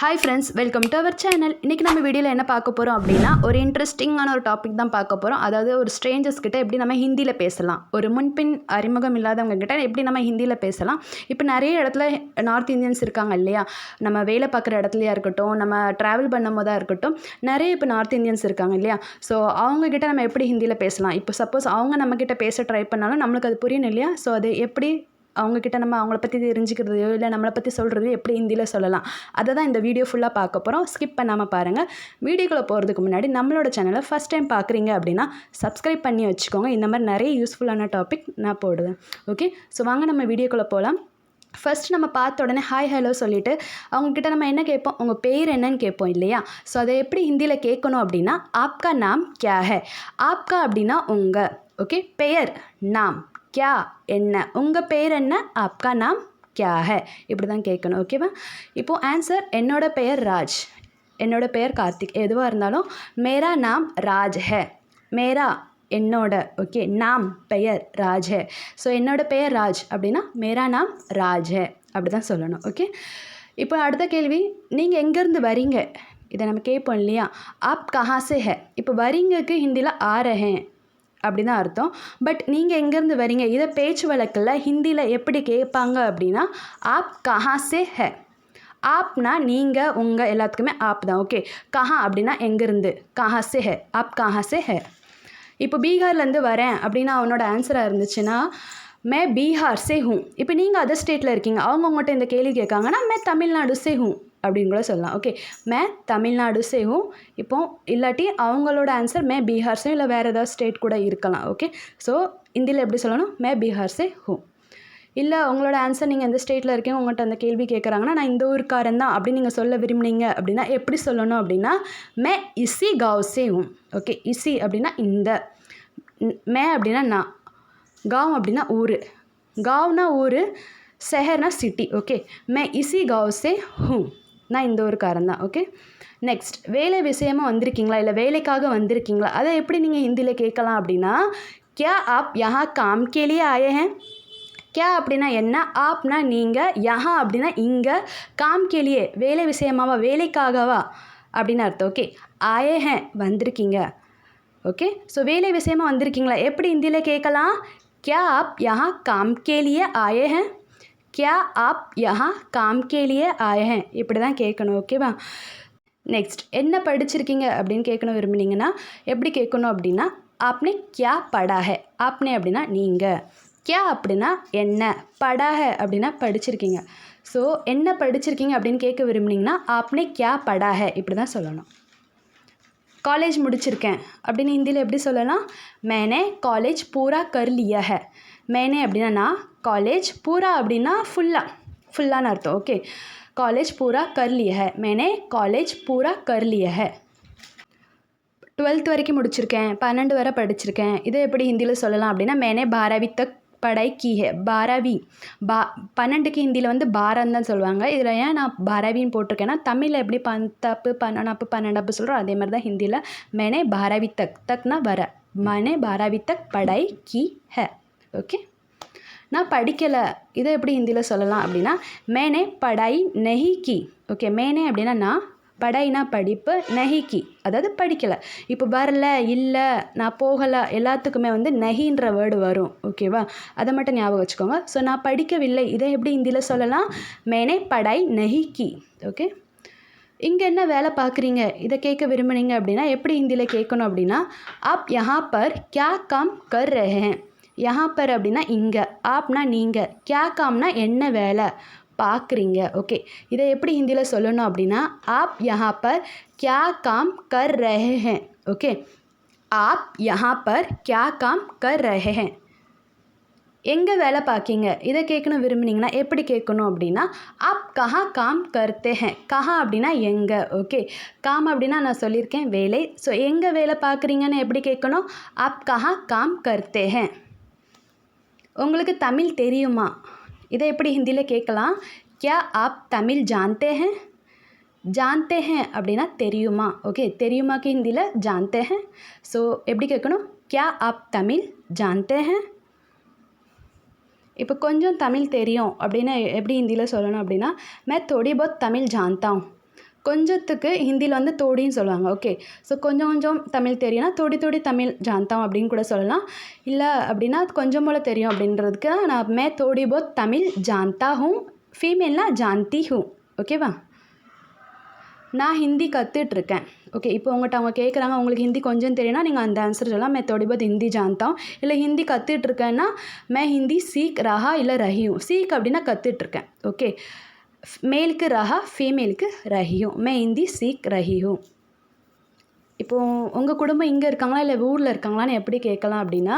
Hi friends welcome to our channel இன்றைக்கி நம்ம வீடியோவில் என்ன பார்க்க போகிறோம் அப்படின்னா ஒரு இன்ட்ரெஸ்டிங்கான ஒரு டாபிக் தான் பார்க்க போகிறோம் அதாவது ஒரு ஸ்ட்ரேஞ்சர்ஸ் கிட்ட எப்படி நம்ம ஹிந்தியில் பேசலாம். ஒரு முன்பின் அறிமுகம் இல்லாதவங்க கிட்ட எப்படி நம்ம ஹிந்தியில் பேசலாம். இப்போ நிறைய இடத்துல நார்த் இந்தியன்ஸ் இருக்காங்க இல்லையா? நம்ம வேலை பார்க்குற இடத்துலையா இருக்கட்டும் நம்ம ட்ராவல் பண்ணும் போதாக இருக்கட்டும் நிறைய இப்போ நார்த் இந்தியன்ஸ் இருக்காங்க இல்லையா? ஸோ அவங்கக்கிட்ட நம்ம எப்படி ஹிந்தியில் பேசலாம்? இப்போ சப்போஸ் அவங்க நம்மக்கிட்ட பேச ட்ரை பண்ணாலும் நம்மளுக்கு அது புரியணும் இல்லையா? ஸோ அது எப்படி அவங்கக்கிட்ட நம்ம அவங்கள பற்றி தெரிஞ்சுக்கிறதையோ இல்லை நம்மளை பற்றி சொல்கிறதையோ எப்படி ஹிந்தியில் சொல்லலாம். அதை தான் இந்த வீடியோ ஃபுல்லாக பார்க்க போகிறோம் ஸ்கிப் பண்ணாமல் பாருங்கள் வீடியோக்குள்ளே போகிறதுக்கு முன்னாடி நம்மளோட சேனலை ஃபஸ்ட் டைம் பார்க்குறீங்க அப்படின்னா சப்ஸ்கிரைப் பண்ணி வச்சுக்கோங்க. இந்த மாதிரி நிறைய யூஸ்ஃபுல்லான டாபிக் நான் போடுவேன். ஓகே ஸோ வாங்க நம்ம வீடியோக்குள்ளே போகலாம் ஃபர்ஸ்ட் நம்ம பார்த்த உடனே ஹாய் ஹலோ சொல்லிவிட்டு அவங்கக்கிட்ட நம்ம என்ன கேட்போம்? உங்கள் பேர் என்னன்னு கேட்போம் இல்லையா? ஸோ அதை எப்படி ஹிந்தியில் கேட்கணும் அப்படின்னா ஆப்கா நாம் கியா ஹே? ஆப்கா அப்படின்னா உங்கள் ஓகே பெயர் நாம். கியா என்ன? உங்கள் பேர் என்ன? ஆப்கா நாம் கியா ஹே. இப்படி தான் கேட்கணும் ஓகேவா இப்போது ஆன்சர் என்னோடய பெயர் ராஜ். என்னோடய பெயர் கார்த்திக். எதுவாக இருந்தாலும் மேரா நாம் ராஜ் ஹே. மேரா என்னோட ஓகே நாம் பெயர் ராஜ் ஹே. ஸோ என்னோட பெயர் ராஜ் அப்படின்னா மேரா நாம் ராஜ் ஹே. அப்படி தான் சொல்லணும் ஓகே இப்போ அடுத்த கேள்வி நீங்கள் எங்கேருந்து வரீங்க? இதை நம்ம கேட்போம் இல்லையா? ஆப் கஹாசே ஹே. இப்போ வரீங்கக்கு ஹிந்தியில் ஆ அப்படி தான் அர்த்தம். பட் நீங்கள் எங்கேருந்து வரீங்க இதை பேச்சு வழக்கில் ஹிந்தியில் எப்படி கேட்பாங்க அப்படின்னா ஆப் கஹாசே ஹே. ஆப்னா நீங்கள் உங்கள் எல்லாத்துக்குமே ஆப் தான். ஓகே கஹா அப்படின்னா எங்கேருந்து? கஹாசே ஹே. ஆப் கஹாசே ஹே. இப்போ பீகார்லேருந்து வரேன் அப்படின்னா அவனோட ஆன்சராக இருந்துச்சுன்னா மே பீகார் சே ஹூ. இப்போ நீங்கள் அதர் ஸ்டேட்டில் இருக்கீங்க. அவங்க உங்கள்கிட்ட இந்த கேள்வி கேட்காங்கன்னா மே தமிழ்நாடு சே ஹூ. அப்படின்னு கூட சொல்லலாம். ஓகே மே தமிழ்நாடு சேவும் இப்போ இல்லாட்டி அவங்களோட ஆன்சர் மே பீகார் சே இல்லை வேறு ஏதாவது ஸ்டேட் கூட இருக்கலாம். ஓகே ஸோ இந்தியில் எப்படி சொல்லணும்? மே பீகார் சே ஹூ இல்லை உங்களோட ஆன்சர் நீங்கள் எந்த ஸ்டேட்டில் இருக்கீங்க? உங்கள்கிட்ட அந்த கேள்வி கேட்குறாங்கன்னா நான் இந்த ஊருக்காரன் தான் அப்படின்னு நீங்கள் சொல்ல விரும்புனீங்க அப்படின்னா எப்படி சொல்லணும் அப்படின்னா மே இசி காவ் சேவும் ஓகே இசி அப்படின்னா இந்த. மே அப்படின்னா நான் காவ் அப்படின்னா ஊர். காவ்னா ஊர் ऊर சிட்டி ஓகே மே இசி मैं इसी गांव நான் இந்த ஒரு காரணம் தான் ஓகே நெக்ஸ்ட் வேலை விஷயமாக வந்திருக்கீங்களா? இல்லை வேலைக்காக வந்திருக்கீங்களா? அதை எப்படி நீங்கள் ஹிந்தியில் கேட்கலாம் அப்படின்னா கியா ஆப் யஹா காம் கேலியே ஆயே ஹேன்? கியா அப்படின்னா என்ன? ஆப்னா நீங்கள் யஹா அப்படின்னா இங்கே காம் கேலியே வேலை விஷயமாவா வேலைக்காகவா? அப்படின்னு அர்த்தம் ஓகே ஆயே ஹேன் வந்திருக்கீங்க. ஓகே ஸோ வேலை விஷயமாக வந்திருக்கீங்களா? எப்படி ஹிந்தியில் கேட்கலாம்? கியா ஆப் யஹா காம் கேலியே ஆயே ஹேன்? क्या आप यहाँ काम के लिए आए हैं இப்படி தான் கேட்கணும் ஓகேவா நெக்ஸ்ட் என்ன படிச்சிருக்கீங்க அப்படின்னு கேட்கணும் விரும்புனீங்கன்னா எப்படி கேட்கணும் அப்படின்னா ஆப்னே கியா படாஹ ஆப்னே அப்படின்னா நீங்கள் கியா அப்படின்னா என்ன படாஹ அப்படின்னா படிச்சிருக்கீங்க ஸோ என்ன படிச்சிருக்கீங்க அப்படின்னு கேட்க விரும்புனீங்கன்னா ஆப்னே கியா படாஹ இப்படி தான் சொல்லணும் காலேஜ் முடிச்சிருக்கேன் அப்படின்னு ஹிந்தியில் எப்படி சொல்லலாம் மேனே காலேஜ் பூரா கர் லியா ஹே மேனே அப்படின்னா நான் காலேஜ் பூரா அப்படின்னா ஃபுல்லாக ஃபுல்லான்னு அர்த்தம் ஓகே காலேஜ் பூரா கர் லியா மேனே காலேஜ் பூரா கர்லிய டுவெல்த் வரைக்கும் முடிச்சிருக்கேன் பன்னெண்டு வரை படிச்சிருக்கேன். இதை எப்படி ஹிந்தியில் சொல்லலாம் அப்படின்னா மேனே பாராவி தக் படை கீ ஹே பாரவி பா பன்னெண்டுக்கு ஹிந்தியில் வந்து பாரன் தான் சொல்லுவாங்க. இதில் ஏன் நான் பாரவின்னு போட்டிருக்கேன்னா தமிழில் எப்படி பந்தப்பு பன்னெண்டாப்பு பன்னெண்டாப்பு சொல்கிறோம் அதே மாதிரி தான் ஹிந்தியில் மேனே பாராவி தக் தக்னா வர மனே பாராவி தக் படை கி ஹே ஓகே? நான் படிக்கலை. இதை எப்படி ஹிந்தியில் சொல்லலாம் அப்படின்னா மேனே படாய் நெஹி கி. ஓகே மேனே அப்படின்னா நான் படைனா படிப்பு நெஹிக்கி அதாவது படிக்கலை. இப்போ வரல இல்லை நான் போகலை எல்லாத்துக்குமே வந்து நெஹின்ற வேர்டு வரும். ஓகேவா அதை மட்டும் ஞாபகம் வச்சுக்கோங்க. ஸோ நான் படிக்கவில்லை. இதை எப்படி ஹிந்தியில் சொல்லலாம்? மேனே படாய் நெஹிக்கி ஓகே இங்கே என்ன வேலை பார்க்குறீங்க? இதை கேட்க விரும்புனீங்க அப்படின்னா எப்படி ஹிந்தியில் கேட்கணும் அப்படின்னா ஆப் யஹா பர் கியா காம் கர் ரஹேன் யஹா பர் அப்படின்னா இங்கே ஆப்னா நீங்கள் கே காம்னா என்ன வேலை? பார்க்குறீங்க ஓகே. இதை எப்படி ஹிந்தியில் சொல்லணும் அப்படின்னா ஆப் யஹா பர் கியா காம் கர் ரஹே ஹேன் ஓகே. ஆப் யஹா பர் கியா காம் கர் ரஹே ஹேன் எங்கே வேலை பார்க்கீங்க இதை கேட்கணும் விரும்புனீங்கன்னா எப்படி கேட்கணும் அப்படின்னா ஆப் கஹா காம் கர்த்தே ஹே. கஹா அப்படின்னா எங்கே? ஓகே. காம் அப்படின்னா நான் சொல்லியிருக்கேன் வேலை. ஸோ எங்கே வேலை பார்க்குறீங்கன்னு எப்படி கேட்கணும்? ஆப் கஹா காம் கர்த்தே ஹே. உங்களுக்கு தமிழ் தெரியுமா? இதை எப்படி ஹிந்தியில் கேட்கலாம்? கியா ஆப் தமிழ் ஜான்தே ஹே ஜான்தே ஹே அப்படின்னா தெரியுமா? ஓகே தெரியுமாக்கு ஹிந்தியில் ஜான்தே ஹே ஸோ எப்படி கேட்கணும்? கியா ஆப் தமிழ் ஜான்தே ஹே இப்போ கொஞ்சம் தமிழ் தெரியும் அப்படின்னு எப்படி ஹிந்தியில் சொல்லணும் அப்படின்னா மே தோடி போத் தமிழ் ஜான்தா ஹூம் கொஞ்சத்துக்கு ஹிந்தியில் வந்து தோடின்னு சொல்லுவாங்க. ஓகே ஸோ கொஞ்சம் கொஞ்சம் தமிழ் தெரியும்னா தோடி தோடி தமிழ் ஜான்தாம் அப்படின்னு கூட சொல்லலாம். இல்லை அப்படின்னா கொஞ்சம் போல் தெரியும் அப்படின்றதுக்கு நான் மே தோடி போத் தமிழ் ஜான்தா ஹூம் ஃபீமேல்னா ஜான்தி ஹூம் ஓகேவா நான் ஹிந்தி கற்றுட்ருக்கேன் ஓகே இப்போ உங்கள்கிட்ட அவங்க கேட்குறாங்க உங்களுக்கு ஹிந்தி கொஞ்சம் தெரியும்னா நீங்கள் அந்த ஆன்சர் சொல்லலாம். மே தோடி போத் ஹிந்தி ஜான்தாம். இல்லை ஹிந்தி கற்றுட்ருக்கேன்னா மே ஹிந்தி சீக் ரஹா இல்லை ரஹியும் சீக் அப்படின்னா கற்றுட்ருக்கேன் ஓகே மேலுக்கு ரஹா ஃபீமேலுக்கு ரஹியும் மே இந்தி சீக் ரஹியும் இப்போது உங்கள் குடும்பம் இங்கே இருக்காங்களா இல்லை ஊரில் இருக்காங்களான்னு எப்படி கேட்கலாம் அப்படின்னா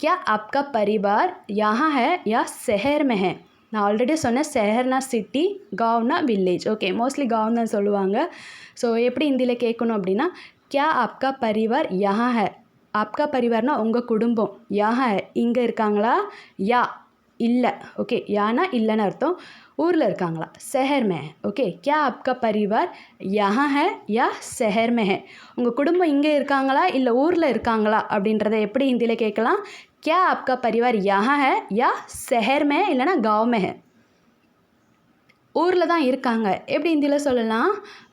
கியா ஆப்கா பரிவார்? யாஹா ஹே? யா செஹர் மெஹே நான் ஆல்ரெடி சொன்னேன் செஹர்னா சிட்டி காவ்னா வில்லேஜ் ஓகே மோஸ்ட்லி காவ் தான் சொல்லுவாங்க. ஸோ எப்படி ஹிந்தியில் கேட்கணும் அப்படின்னா கியா ஆப்கா பரிவார்? யாஹா ஹே? ஆப்கா பரிவார்னா உங்கள் குடும்பம். யாஹா ஹே? இங்கே இருக்காங்களா? யா இல்லை. ஓகே யானா இல்லைன்னு அர்த்தம். ஊரில் இருக்காங்களா शहर में है ஓகே क्या आपका परिवार यहाँ है या शहर में है உங்கள் குடும்பம் இங்கே இருக்காங்களா இல்லை ஊரில் இருக்காங்களா அப்படின்றத எப்படி ஹிந்தியில் கேட்கலாம் क्या आपका परिवार यहाँ है या शहर में है இல்லைனா गाँव में है ஊரில் தான் இருக்காங்க எப்படி ஹிந்தியில் சொல்லலாம்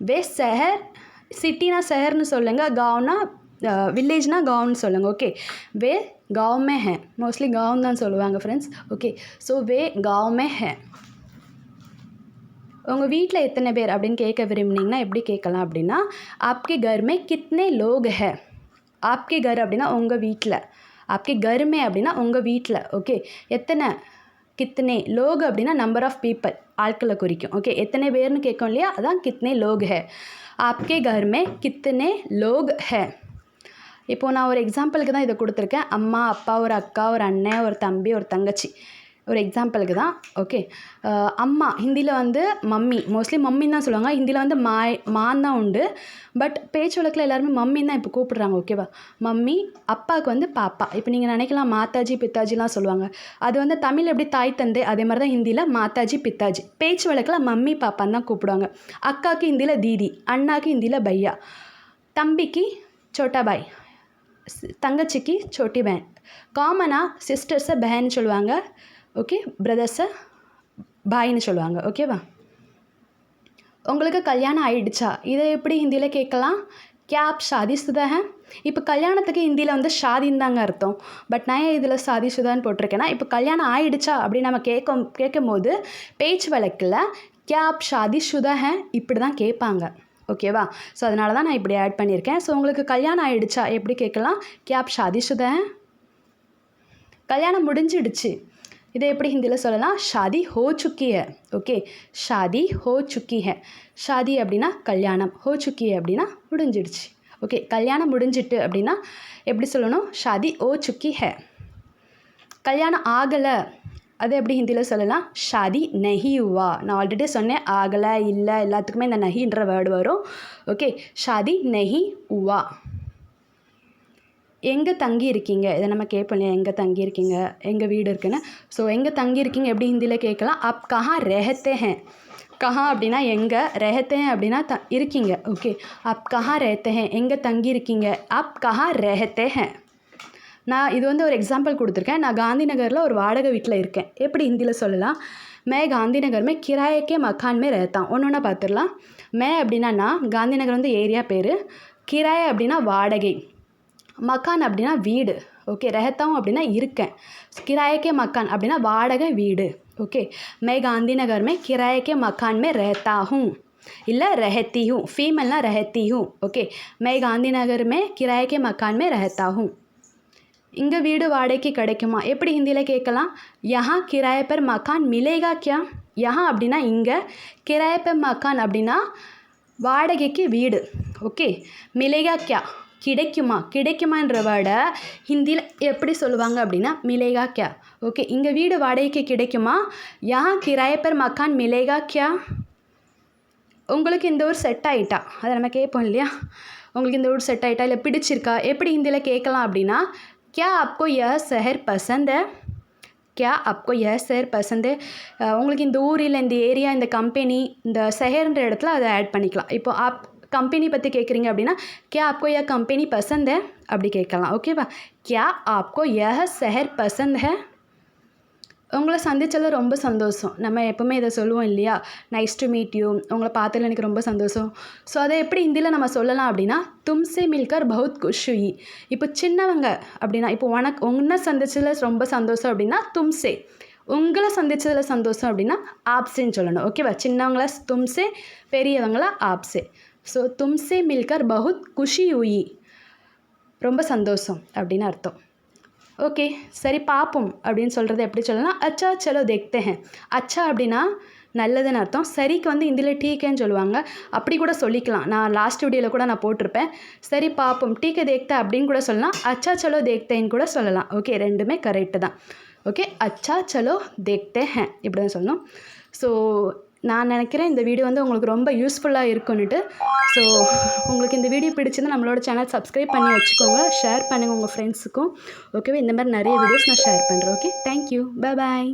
வே ஷஹர் சிட்டினா ஷஹர்னு சொல்லுங்கள் காவ்னா வில்லேஜ்னா காவ்னு சொல்லுங்கள் ஓகே வே गाँव में है மோஸ்ட்லி गाँव தான் சொல்லுவாங்க ஃப்ரெண்ட்ஸ் ஓகே ஸோ வே गाँव में है உங்கள் வீட்டில் எத்தனை பேர் அப்படின்னு கேட்க விரும்புனீங்கன்னா எப்படி கேட்கலாம் அப்படின்னா ஆப்கே கர் மே கித்னே லோக் ஹே ஆப்கே கர் அப்படின்னா உங்கள் வீட்டில் ஆப்கே கர் மே அப்படின்னா உங்கள் வீட்டில் ஓகே எத்தனை கித்னே லோக் அப்படின்னா நம்பர் ஆஃப் பீப்பிள் ஆட்களை குறிக்கும். ஓகே எத்தனை பேர்னு கேட்கும் இல்லையா? அதான் கித்னே லோக் ஹே. ஆப்கே கர் மே கித்னே லோக் ஹே? இப்போது நான் ஒரு எக்ஸாம்பிளுக்கு தான் இதை கொடுத்துருக்கேன். அம்மா அப்பா ஒரு அக்கா ஒரு அண்ணன் ஒரு தம்பி ஒரு தங்கச்சி. ஒரு எக்ஸாம்பிளுக்கு தான். ஓகே அம்மா ஹிந்தியில் வந்து மம்மி. மோஸ்ட்லி மம்மின்னு தான் சொல்லுவாங்க. ஹிந்தியில் வந்து மாய் மான் தான் உண்டு. பட் பேச்சு வழக்கில் எல்லாருமே மம்மின்னு தான் இப்போ கூப்பிடுறாங்க ஓகேவா மம்மி அப்பாவுக்கு வந்து பாப்பா. இப்போ நீங்கள் நினைக்கலாம் மாதாஜி பித்தாஜிலாம் சொல்லுவாங்க. அது வந்து தமிழ் எப்படி தாய் தந்தை அதே மாதிரி தான் ஹிந்தியில் மாதாஜி பித்தாஜி பேச்சு வழக்கில் மம்மி பாப்பான்னு தான் கூப்பிடுவாங்க. அக்காவுக்கு ஹிந்தியில் தீதி அண்ணாக்கு ஹிந்தியில் பையா. தம்பிக்கு சோட்டா பாய் தங்கச்சிக்கு சோட்டி பேன் காமனாக சிஸ்டர்ஸை பேன்னு சொல்லுவாங்க. ஓகே பிரதர்ஸை பாயின்னு சொல்லுவாங்க ஓகேவா உங்களுக்கு கல்யாணம் ஆயிடுச்சா இதை எப்படி ஹிந்தியில் கேட்கலாம் क्या आप शादीशुदा हैं இப்போ கல்யாணத்துக்கு ஹிந்தியில் வந்து ஷாதின்னு தாங்க அர்த்தம் பட் நான் ஏன் இதில் சாதிஷுதான்னு போட்டிருக்கேன்னா இப்போ கல்யாணம் ஆயிடுச்சா அப்படின்னு நம்ம கேட்கும் கேட்கும் போது பேச்சு வழக்கில் क्या आप शादीशुदा हैं இப்படி தான் கேட்பாங்க ஓகேவா ஸோ அதனால தான் நான் இப்படி ஆட் பண்ணியிருக்கேன் ஸோ உங்களுக்கு கல்யாணம் ஆயிடுச்சா எப்படி கேட்கலாம் क्या आप शादीशुदा हैं கல்யாணம் முடிஞ்சிடுச்சு இதை எப்படி ஹிந்தியில் சொல்லலாம்? ஷாதி ஹோ சுக்கி ஹே. ஓகே? ஷாதி ஹோ சுக்கி ஹே. ஷாதி அப்படின்னா கல்யாணம். ஹோ சுக்கி அப்படின்னா முடிஞ்சிடுச்சு. ஓகே? கல்யாணம் முடிஞ்சிட்டு அப்படின்னா எப்படி சொல்லணும்? ஷாதி ஓ சுக்கி ஹே. கல்யாணம் ஆகலை. அது எப்படி ஹிந்தியில் சொல்லலாம்? ஷாதி நஹி உவா நான் ஆல்ரெடி சொன்னேன் ஆகலை இல்லை எல்லாத்துக்குமே இந்த நஹின்ற வேர்டு வரும். ஓகே? ஷாதி நஹி உவா எங்கே தங்கி இருக்கீங்க இதை நம்ம கேட்போம் இல்லையா எங்கே தங்கி இருக்கீங்க எங்கள் வீடு இருக்குன்னு. ஸோ எங்கே தங்கி இருக்கீங்க எப்படி ஹிந்தியில் கேட்கலாம்? அப் கஹா ரெஹத்தே ஹேன். கஹா அப்படின்னா எங்கே ரெஹத்தே அப்படின்னா த இருக்கீங்க. ஓகே அப் கஹா ரெஹத்தே ஹேன். எங்கே தங்கி இருக்கீங்க அப் கஹா ரெஹத்தே ஹேன். நான் இது வந்து ஒரு எக்ஸாம்பிள் கொடுத்துருக்கேன். நான் காந்தி நகரில் ஒரு வாடகை வீட்டில் இருக்கேன். எப்படி ஹிந்தியில் சொல்லலாம்? மே காந்தி நகர் மே கிராயக்கே மக்கான்மே ரேத்தான் ஒன்று ஒன்றா பார்த்துடலாம். மே அப்படின்னா நான் காந்தி நகர் வந்து ஏரியா பேர். கிராய அப்படின்னா வாடகை. மக்கான் அப்படின்னா வீடு ஓகே ரெஹத்தம் அப்படின்னா இருக்கேன். கிராயக்கே மக்கான் அப்படின்னா வாடகை வீடு ஓகே மே காந்தி நகர்மே கிராயக்கே மக்கான் மே இல்லை ரஹத்தி ஃபீமேல்னால் ஃபீமேல்னா ஓகே மே காந்தி நகர்மே கிராயக்கே மக்கான் மே இங்கே வீடு வாடகைக்கு கிடைக்குமா? எப்படி ஹிந்தியில் கேட்கலாம்? யஹா கிராய பெர் மக்கான் மிலேகா கியா? யஹா அப்படின்னா இங்கே கிராய பெர் மக்கான் அப்படின்னா வாடகைக்கு வீடு ஓகே மிலேகா கியா? கிடைக்குமா? கிடைக்குமான்ற வேர்டை ஹிந்தியில் எப்படி சொல்லுவாங்க அப்படின்னா மிலேகா கியா. ஓகே இங்கே வீடு வாடகைக்கு கிடைக்குமா? யா கிராயப்பர் மக்கான் மிலேகா கியா? உங்களுக்கு இந்த ஊர் செட் ஆகிட்டா அதை நம்ம கேட்போம் இல்லையா? உங்களுக்கு இந்த ஊர் செட் ஆகிட்டா இல்லை பிடிச்சிருக்கா? எப்படி ஹிந்தியில் கேட்கலாம் அப்படின்னா கியா ஆப்கோ யா செஹர் பசந்த்? கியா ஆப்கோ யா சஹர் பசந்த்? உங்களுக்கு இந்த ஊரில் இந்த ஏரியா இந்த கம்பெனி இந்த செஹர்ன்ற இடத்துல அதை ஆட் பண்ணிக்கலாம். இப்போ அப் கம்பெனி பற்றி கேட்குறீங்க அப்படின்னா கே ஆப்கோ யா கம்பெனி பசந்த ஹே? அப்படி கேட்கலாம். ஓகேவா கே ஆப்கோ யஹ செஹர் பசந்த் ஹே? உங்களை சந்தித்ததில் ரொம்ப சந்தோஷம். நம்ம எப்போவுமே இதை சொல்லுவோம் இல்லையா? நைஸ் டு மீட் யூ உங்களை பார்த்ததில் எனக்கு ரொம்ப சந்தோஷம். ஸோ அதை எப்படி இந்தியில் நம்ம சொல்லலாம் அப்படின்னா தும்சே மில்கர் பௌத் குஷுயி இப்போ சின்னவங்க அப்படின்னா இப்போ உனக்கு உன்னை சந்தித்ததில் ரொம்ப சந்தோஷம் அப்படின்னா தும்சே. உங்களை சந்தித்ததில் சந்தோஷம் அப்படின்னா ஆப்சேன்னு சொல்லணும். ஓகேவா சின்னவங்கள தும்சே. பெரியவங்களா ஆப்சே. ஸோ தும்சே மில்கர் பகுத் குஷி உயி ரொம்ப சந்தோஷம் அப்படின்னு அர்த்தம் ஓகே சரி பார்ப்போம் அப்படின்னு சொல்கிறது எப்படி சொல்லலாம் அச்சா சலோ தேக்தே அச்சா அப்படின்னா நல்லதுன்னு அர்த்தம் சரிக்கு வந்து இந்தியில் டீக்கேன்னு சொல்லுவாங்க அப்படி கூட சொல்லிக்கலாம் நான் லாஸ்ட் வீடியோவில் கூட நான் போட்டிருப்பேன் சரி பார்ப்போம் டீக்கே தேக்தே அப்படின்னு கூட சொல்லலாம் அச்சா சலோ தேக்தேன்னு கூட சொல்லலாம் ஓகே ரெண்டுமே கரெக்டு தான் ஓகே அச்சா சலோ தேக்தே ஹேன் இப்படி தான் சொல்லணும் ஸோ நான் நினைக்கிறேன் இந்த வீடியோ வந்து உங்களுக்கு ரொம்ப யூஸ்ஃபுல்லாக இருக்கும்னுட்டு ஸோ உங்களுக்கு இந்த வீடியோ பிடிச்சிருந்தால் நம்மளோட சேனல் சப்ஸ்கிரைப் பண்ணி வச்சுக்கோங்க. ஷேர் பண்ணுங்கள் உங்கள் ஃப்ரெண்ட்ஸுக்கும் ஓகேவா இந்த மாதிரி நிறைய வீடியோஸ் நான் ஷேர் பண்ணுறேன் ஓகே தேங்க்யூ பை பாய்